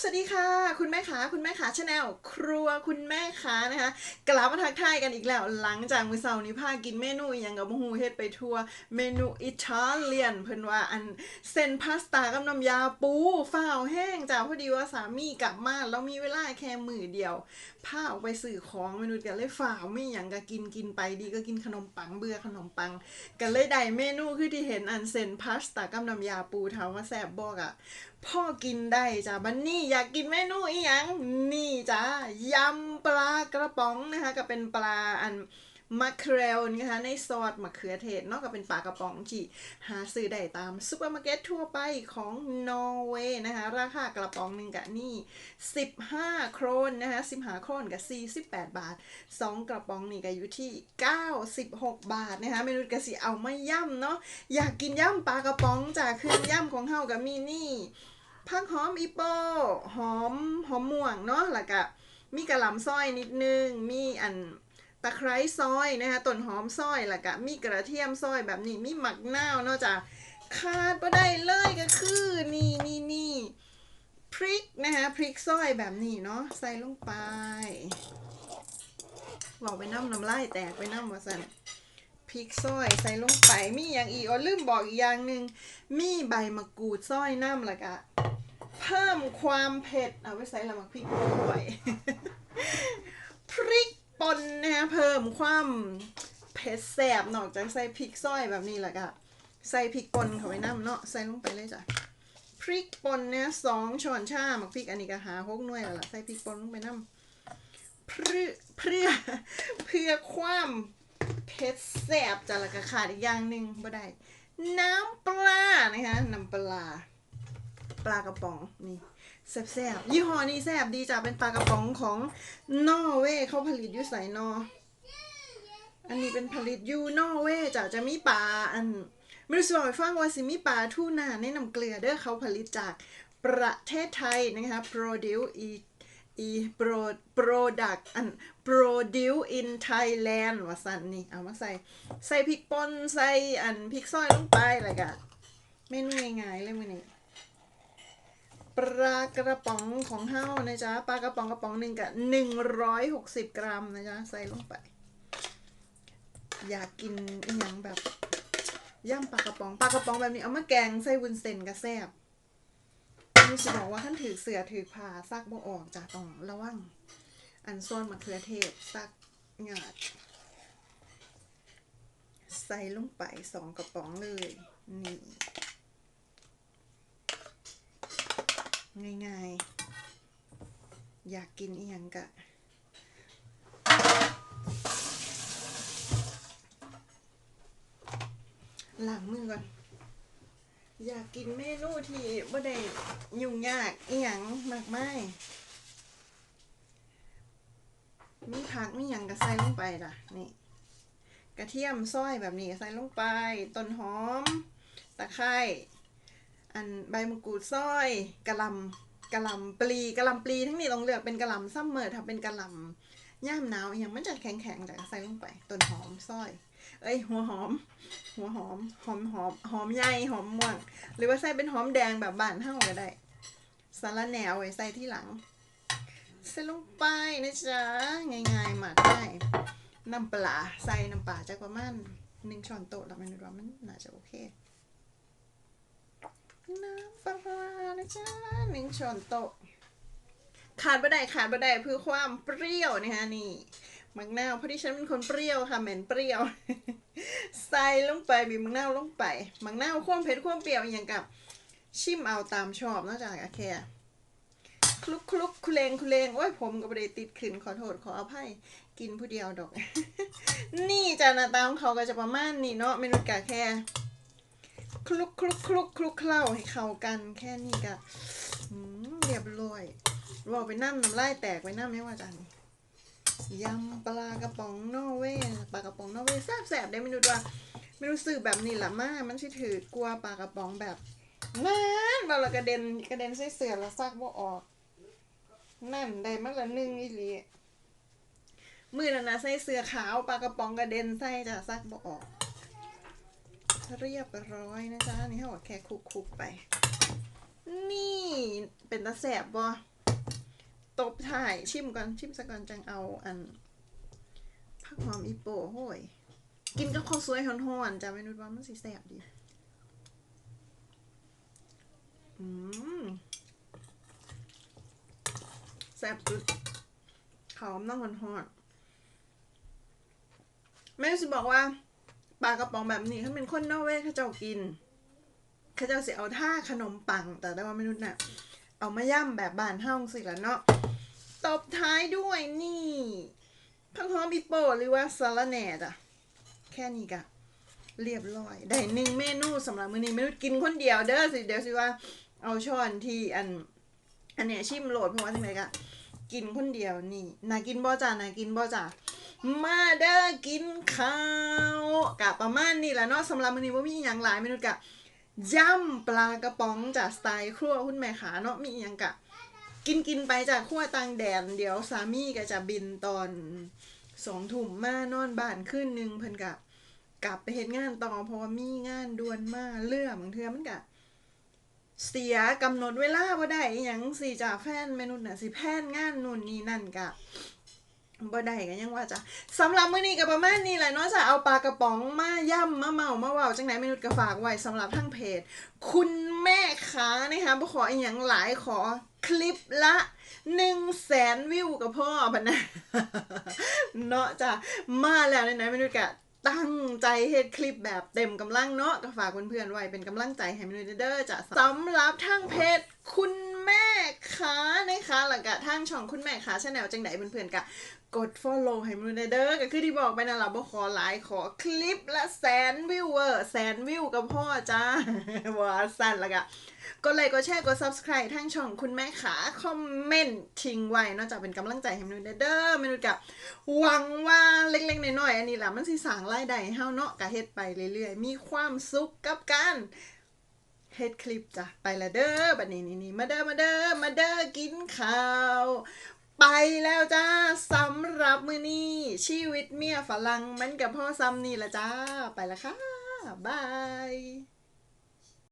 สวัสดีค่ะ คุณแม่ขาคุณแม่ขาชาแนลครัวคุณแม่ขานะคะ กลับมาทักทายกันอีกแล้ว หลังจากมือเช้านี้พากินเมนูอย่างกับมะฮูเฮ็ดไปทั่วเมนูอิตาเลียน เพิ่นว่าอันเส้นพาสต้ากับน้ำยาปูฝ้าวแห้งจ้าพอดีว่าสามีกลับมาแล้วมีเวลาแค่มือเดียวพาออกไปซื้อของเมนูกันเลยฝ้าวไม่หยังก็กินกินไปดีก็กินขนมปังเบื่อขนมปัง กันเลยได้เมนูคือที่เห็นอันเส้นพาสต้ากับน้ำยาปูถามาแซ่บบ่กอะพ่อกินได้จ้ะบันนี่อยากกินเมนูอีหยังนี่จ้ายำปลากระป๋องนะคะก็เป็นปลาอันมะเครลนะคะในซอสมะเขือเทศนอกจากเป็นปลากระป๋องที่หาซื้อได้ตามซูเปอร์มาร์เก็ตทั่วไปของนอร์เวย์นะคะราคากระป๋องหนึ่งกะนี่ 15 โครนนะคะ15 โครนกับ 48 บาท 2 กระป๋องนี่ก็อยู่ที่ 96 บาทนะคะเมนูกะสิเอามาย่ำเนาะอยากกินย่ำปลากระป๋องจากเครื่องย่ำของเฮากับมีนี่ ผักหอมอีโปหอมหอมม่วงเนาะแล้วก็มีกระหล่ำซอยนิดนึง มีอันตะไคร้ซอยนะคะต้นหอมซอยแล้วก็มีกระเทียมซอยแบบนี้ มีหมักนาวเนาะจ้ะขาดบ่ได้เลยก็คือนี่นี่นี่พริกนะคะพริกซอยแบบนี้เนาะใส่ลงไปบอกไปน้ำน้ำลายแตกไปน้ำวาสันพริกซอยใส่ลงไปมีอย่างอีกอ๋อลืมบอกอีกอย่างหนึ่งมีใบมะกรูดซอยน้ำละกะ เพิ่มความเผ็ดเอาไว้ใส่ละมักพริกด้วยพริกป่นนะฮะเพิ่มความเผ็ดแสบนอกจากใส่พริกซอยแบบนี้แหละกะใส่พริกป่นเข้าไปน้ำเนาะใส่ลงไปเลยจ้ะพริกป่นเนี่ยสองช้อนชาหมักพริกอันนี้ก็หาหกหน่วยแล้วล่ะใส่พริกป่นลงไปน้ำเพื่อเพื่อเพื่อความเผ็ดแซ่บจ้ะแล้วก็ขาดอีกอย่างหนึ่งบ่ได้น้ำปลานะคะน้ำปลา ปลากระป๋องนี่แซ่บๆยี่ห้อนี้แซ่บดีจ้ะเป็นปลากระป๋องของนอร์เวย์เขาผลิตอยู่ไสนอ อันนี้เป็นผลิตอยู่นอร์เวย์จ้ะจะมีปลาอันไม่รู้สิว่าให้ฟังว่าสิมีปลาทูน่าในน้ำเกลือเด้อเขาผลิตจากประเทศไทยนะคะ produce อีโปรโปรดักอัน produce in Thailand ว่าสันนี่เอามาใส่ ใส่พริกป่นใส่อันพริกซอยลงไปอะไรกะเมนูง่ายๆเลยมือนี้ ปลากระป๋องของเฮานะจ๊ะปลากระป๋องกระป๋องหนึ่งกะหนึ่งร้อยหกสิบกรัมนะจ๊ะใส่ลงไป อยากกินอีหยังแบบย่ำปลากระป๋องปลากระป๋องแบบนี้เอามาแกงใส่วุ้นเส้นกระแซบนี่จะบอกว่าท่านถือเสือถือผ่าซักบ่ออกจากต้องระวังอันซ่อนมะเขือเทศซักหยาดใส่ลงไปสองกระป๋องเลยนี่ ง่ายๆ อยากกินอีหยังกะล้างมือก่อน อยากกินเมนูที่บ่ได้ยุ่งยากอีหยังมากมายมีผักมีหยังก็ใส่ลงไปล่ะ นี่ กระเทียมซอยแบบนี้ใส่ลงไป ต้นหอม ตะไคร้ อันใบมะกรูดซอยกะลำกะลำปลีกะลำปลีทั้งนี้ต้องเลือกเป็นกะลำซัมเมอร์ถ้าเป็นกะลำย่ามหนาวอย่างมันจะแข็งๆแต่ใส่ลงไปต้นหอมซอย เอ้ยหัวหอม หัวหอมหอมหอมหอมใหญ่หอมม่วง หรือว่าใส่เป็นหอมแดงแบบบานเฮาก็ได้สาระแหนวไว้ใส่ที่หลังใส่ลงไปนะจ๊ะง่ายๆหมักง่ายน้ำปลาใส่น้ำปลาจากประมาณหนึ่งช้อนโต๊ะแล้วมันดูว่ามันน่าจะโอเค น้ำปลา นะจ๊ะหนึ่งช้อนโต๊ะขาดบ่ได้ขาดบ่ได้เพื่อความเปรี้ยวนะคะนี่มักนาวเพราะที่ฉันเป็นคนเปรี้ยวค่ะเหม็นเปรี้ยว ใส่ลงไปบีบมังนาวลงไปมังนาวความเผ็ดความเปรี้ยวอย่างกับ ชิมเอาตามชอบนอกจากอะแค่คลุกคลุกคุเลงคุเลงโอ้ยผมก็ไม่ได้ติดขึ้นขอโทษขออภัยกินผู้เดียวดอก นี่จานาตาของเขาก็จะประมาณนี้เนาะเมนูกะแค่ คลุกคลุกคลุกคลุกเคล้าให้เข้ากันแค่นี้ก็เรียบร้อยบอไปน้ำน้ำลายแตกไปน้ำไม่ว่าจันยำปลากระป๋องนอเวปลากระป๋องนอเวแซ่บๆได้ไม่รู้ว่าไม่รู้สึกแบบนี้ละมากมันชิถือกลัวปลากระป๋องแบบนั่นเราละกระเด็นกระเด็นใส่เสือแล้วซักบ่ออก นั่นได้มาละหนึ่งอีหลีมือนันนะใส่เสือขาวปลากระป๋องกระเด็นใส่จะซักบ่ออก เรียบร้อยนะจ๊ะนี่เขาบอกแค่คลุกๆไป นี่เป็นตาแสบบ่ตบถ่ายชิมก่อนชิมซะก่อนจังเอาอันผักหอมอีโปโห้ยกินกับข้าวสวยฮ้อนๆจ้ะเมนูว่ามันสิแสบดีอืมแซ่บสุดเขาวน้ำมันฮอดแม่สิบอกว่า ปลากระป๋องแบบนี้ถ้าเป็นคนนอเวย์เขาเจ้ากินเขาเจ้าเสียเอาท่าขนมปัง แต่ได้ว่าไม่รู้น่ะ เอามาย่ำแบบบานเฮ้าสิละเนาะตบท้ายด้วยนี่ผักหอมอีโปหรือว่าซาลาแหน่จ้ะแค่นี้กะเรียบร้อย ได้หนึ่งเมนูสำหรับมื้อนี้ไม่รู้กินคนเดียวเด้อสิเดี๋ยวสิว่าเอาช้อนที่อัน อันเนี้ยชิมโหลดเพราะว่าทำไมกะกินคนเดียวนี่นากินบ่จ่านากินบ่จ่า มาเด้อกินข้าวกะประมาณนี้แหละเนาะสำหรับมื้อนี้ว่ามีอย่างหลายเมนูกะย่ำปลากระป๋องจากสไตล์ครัวคุณแม่ขาเนาะมีอย่างกะ กินกินไปจากขั้วต่างแดน เดี๋ยวสามีก็จะบินตอนสองทุ่มมานอนบ้านขึ้นหนึ่งเพิ่นกะ กลับไปเฮ็ดงานต่อเพราะว่ามีงานด่วนมากเรื่องบางเทื่อมันกะเสียกำหนดเวลาบ่ได้อหยังสิจ่าแฟนเมนุษย์น่ะสิแพนงานนู่นนี่นั่นกะ บ่ได้ก็ยังว่าจ้ะสำหรับมื้อนี้ก็ประมาณนี้แหละเนาะจะเอาปลากระป๋องมาย่ำมาเมามาเว้าจังไหนเมนุษย์ก็ฝากไว้สำหรับทั้งเพจ คุณแม่ค้านะคะบ่ขออีหยังหลายขอคลิปละ1 0 0 0 0แสนวิวกับพ่อพะนะเนาะจ้ะมาแล้วเนี่ยนเมนุษย์กะตั้งใจเฮ็ดคลิปแบบเต็มกำลังเนาะก็ฝากเพื่อนๆไว้เป็นกำลังใจให้เมนูเด้อจ้ะสำหรับทางเพจคุณแม่ค้า คะแล้วก็ทางช่องคุณแม่ค้าชาแนลจังไดเพื่อนๆก็กด follow ให้เมนูเด้อก็คือที่บอกไปนั่นล่ะบ่ขอหลายขอคลิปละแสนวิวเวอร์แสนวิวกับพ่อจ้าว่าสั่นละก็กดไลค์กดแชร์กด subscribe ทางช่องคุณแม่ขาคอมเมนต์ทิ้งไว้เนอกจากเป็นกำลังใจให้เมนูเด้อเมนูกับหวังว่าเล็กๆน้อยๆอันนี้ล่ะมันสิสางรายได้ให้เฮาเนาะก็เฮ็ดไปเรื่อยๆ มีความสุขกับการ เฮ็ดคลิปจ้ะไปละเด้อบัดนี้นี่มาเด้อมาเด้อมาเด้อกินข้าว ไปแล้วจ้าสำหรับมือนี้ชีวิตเมียฝรั่งมันกับพ่อซ้ำนี่ละจ้า ไปละค่ะ บาย